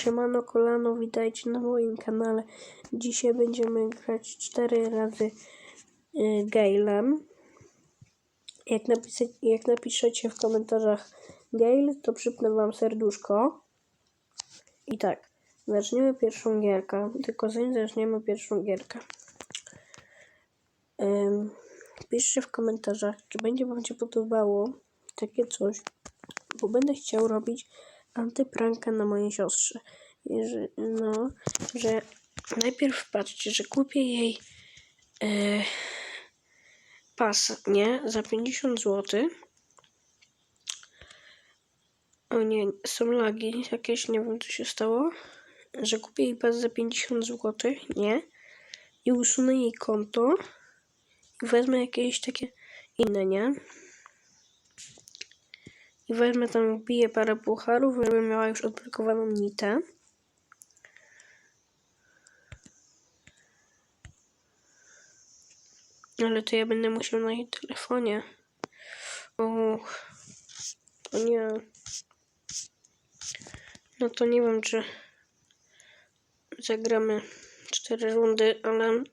Siemano kolano, witajcie na moim kanale. Dzisiaj będziemy grać 4 razy y, Galem. Jak, napisać, jak napiszecie w komentarzach Gale, to przypnę wam serduszko. I tak, zaczniemy pierwszą gierkę, tylko zanim zaczniemy pierwszą gierkę. Ym, piszcie w komentarzach, czy będzie wam się podobało takie coś, bo będę chciał robić antypranka na mojej siostrze. Jeże, no, że najpierw patrzcie, że kupię jej e, pas, nie? Za 50 zł. O nie, są lagi jakieś, nie wiem co się stało. Że kupię jej pas za 50 zł, nie? I usunę jej konto. I wezmę jakieś takie inne, nie? I wezmę tam, wbiję parę pucharów, żeby miała już odblokowaną nitę. Ale to ja będę musiał na jej telefonie. O, to nie. No to nie wiem, czy zagramy cztery rundy, ale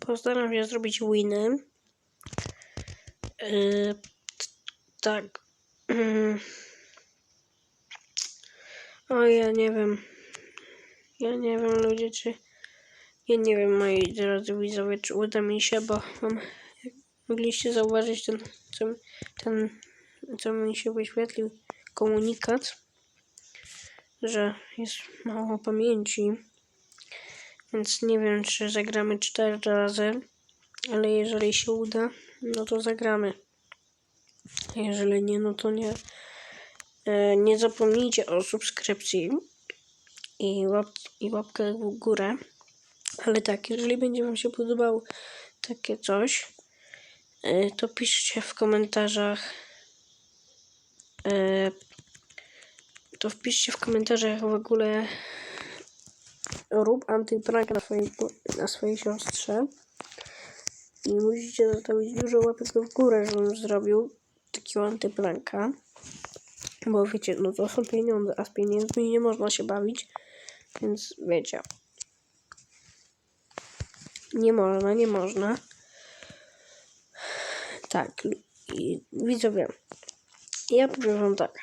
postaram się zrobić winy. Yy, tak. Mm. O, ja nie wiem. Ja nie wiem, ludzie, czy... Ja nie wiem, moi drodzy widzowie, czy uda mi się, bo mam... Jak mogliście zauważyć ten, co, ten, co mi się wyświetlił, komunikat, że jest mało pamięci. Więc nie wiem, czy zagramy cztery razy, ale jeżeli się uda, no to zagramy. Jeżeli nie, no to nie. E, Nie zapomnijcie o subskrypcji i, łap, i łapkę w górę. Ale tak, jeżeli będzie Wam się podobało takie coś, e, to piszcie w komentarzach. e, To wpiszcie w komentarzach w ogóle rób antyprank na swojej, na swojej siostrze. I musicie zostawić dużo łapek w górę, żebym zrobił takiego antypranka. Bo wiecie, no to są pieniądze, a z pieniędzmi nie można się bawić. Więc wiecie. Nie można, nie można. Tak, i widzowie, ja powiem wam tak.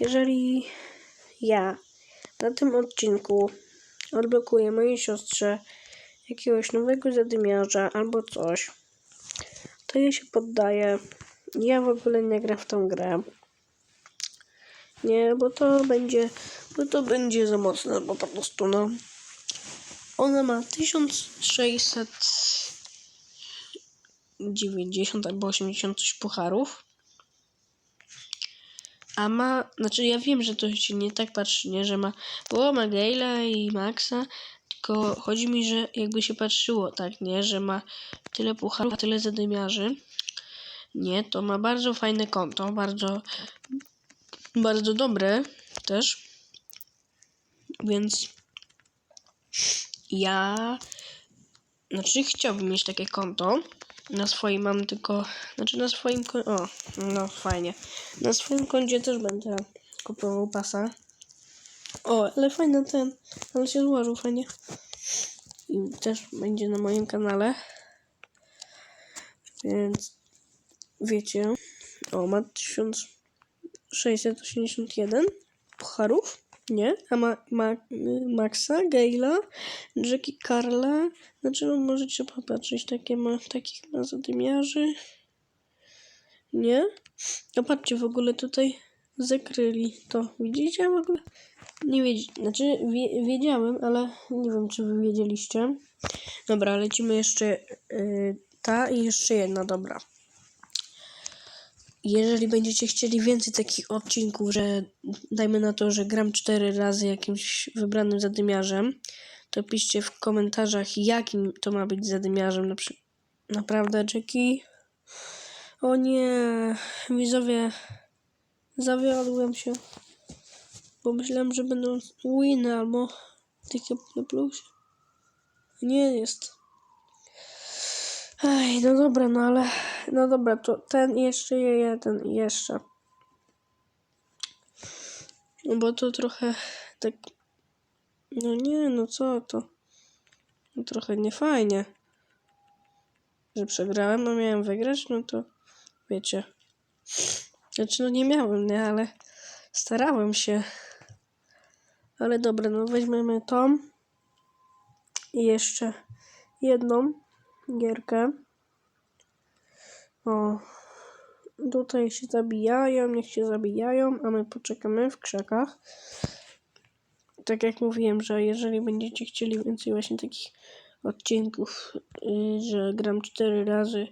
Jeżeli ja na tym odcinku odblokuję mojej siostrze jakiegoś nowego zadymiarza albo coś, to ja się poddaję. Ja w ogóle nie gram w tą grę. Nie, bo to będzie, bo to będzie za mocne, bo po prostu no. Ona ma 1690 albo 80 coś pucharów. A ma, znaczy ja wiem, że to się nie tak patrzy, nie, że ma, bo ma Gale'a i Maxa, tylko chodzi mi, że jakby się patrzyło, tak, nie, że ma tyle pucharów, a tyle zadymiarzy. Nie, to ma bardzo fajne konto, bardzo, bardzo dobre też. Więc ja, znaczy chciałbym mieć takie konto. Na swoim mam tylko, znaczy na swoim, o, no fajnie. Na swoim koncie też będę kupował pasa. O, ale fajny ten, ale się złożył fajnie. I też będzie na moim kanale. Więc wiecie, o, ma 1681 pucharów, nie? A ma, ma Maxa, Gale'a, Jackie Carla, znaczy no możecie popatrzeć, takie ma, takich ma zadymiarzy, nie? No patrzcie, w ogóle tutaj zakryli to, widzicie w ogóle? Nie wiedziałem, znaczy wie, wiedziałem, ale nie wiem, czy wy wiedzieliście. Dobra, lecimy jeszcze y, ta i jeszcze jedna, dobra. Jeżeli będziecie chcieli więcej takich odcinków, że dajmy na to, że gram cztery razy jakimś wybranym zadymiarzem, to piszcie w komentarzach, jakim to ma być zadymiarzem. Na. Naprawdę, Jackie? O nie, widzowie, zawiodłem się, bo myślałem, że będą winy albo takie na plusie. Nie jest. Ej, no dobra, no ale... No dobra, to ten jeszcze jeden i jeszcze. No bo to trochę tak. No nie, no co to? No trochę niefajnie. Że przegrałem, a miałem wygrać, no to wiecie. Znaczy, no nie miałem, nie, ale starałem się. Ale dobra, no weźmiemy tą. I jeszcze jedną gierkę. O, tutaj się zabijają, niech się zabijają, a my poczekamy w krzakach. Tak jak mówiłem, że jeżeli będziecie chcieli więcej właśnie takich odcinków, yy, że gram cztery razy,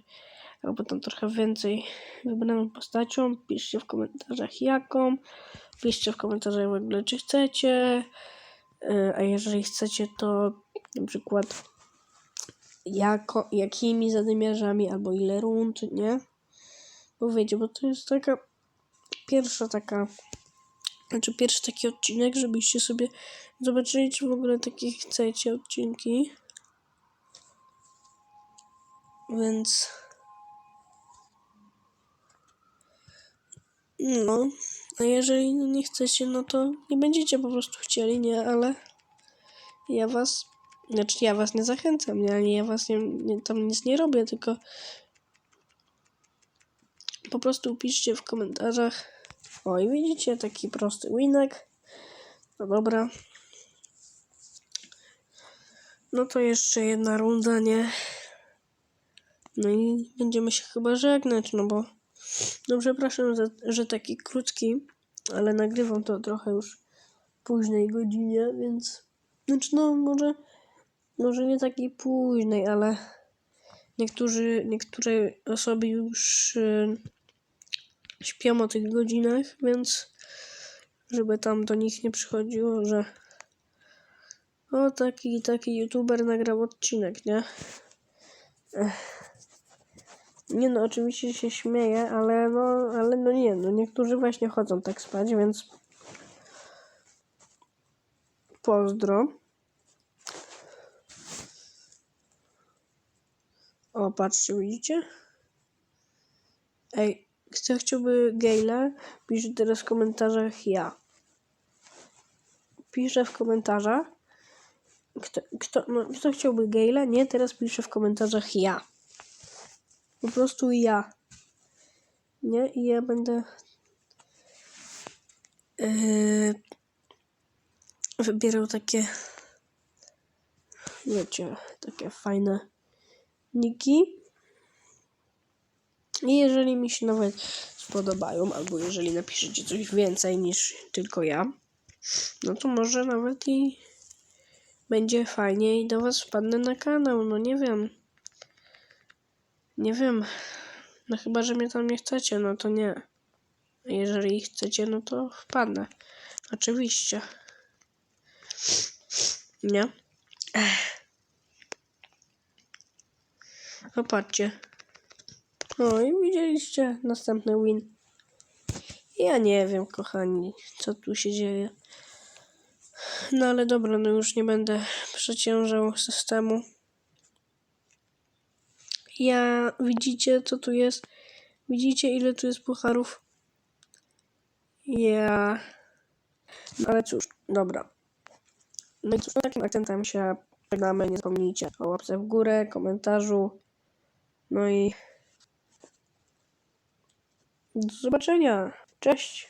albo tam trochę więcej wybraną postacią, piszcie w komentarzach jaką, piszcie w komentarzach w ogóle czy chcecie, yy, a jeżeli chcecie to na przykład jako, jakimi zadymiarzami albo ile rund, nie? Bo wiecie, bo to jest taka pierwsza taka, znaczy pierwszy taki odcinek, żebyście sobie zobaczyli, czy w ogóle takie chcecie odcinki. Więc no, a jeżeli nie chcecie, no to nie będziecie po prostu chcieli, nie? Ale ja was, znaczy ja was nie zachęcam, nie? Ale ja was nie, nie, tam nic nie robię, tylko po prostu piszcie w komentarzach. O, i widzicie, taki prosty winek. No dobra. No to jeszcze jedna runda, nie? No i będziemy się chyba żegnać, no bo... No przepraszam, za, że taki krótki, ale nagrywam to trochę już późnej godzinie, więc... Znaczy no, może... Może nie takiej późnej, ale... Niektórzy, niektóre osoby już... Yy, śpią o tych godzinach, więc żeby tam do nich nie przychodziło, że o taki taki youtuber nagrał odcinek, nie? Ech. Nie no, oczywiście się śmieję, ale no, ale no nie, no niektórzy właśnie chodzą tak spać, więc pozdro. Patrzcie, widzicie? Ej, kto chciałby Gale, pisze teraz w komentarzach ja. Piszę w komentarzach. Kto, kto, no, kto chciałby Gale? Nie, teraz piszę w komentarzach ja. Po prostu ja. Nie? I ja będę yy, wybierał takie wiecie, takie fajne niki. I jeżeli mi się nawet spodobają, albo jeżeli napiszecie coś więcej niż tylko ja, no to może nawet i będzie fajnie i do was wpadnę na kanał, no nie wiem. Nie wiem. No chyba, że mnie tam nie chcecie, no to nie. Jeżeli chcecie, no to wpadnę. Oczywiście. Nie? Ech. Popatrzcie. No i widzieliście następny win. Ja nie wiem, kochani, co tu się dzieje. No ale dobra, no już nie będę przeciążał systemu. Ja, widzicie, co tu jest? Widzicie, ile tu jest pucharów? Ja... No ale cóż, dobra. No i cóż, takim akcentem się żegnamy. Nie zapomnijcie o łapce w górę, komentarzu. No i... Do zobaczenia. Cześć.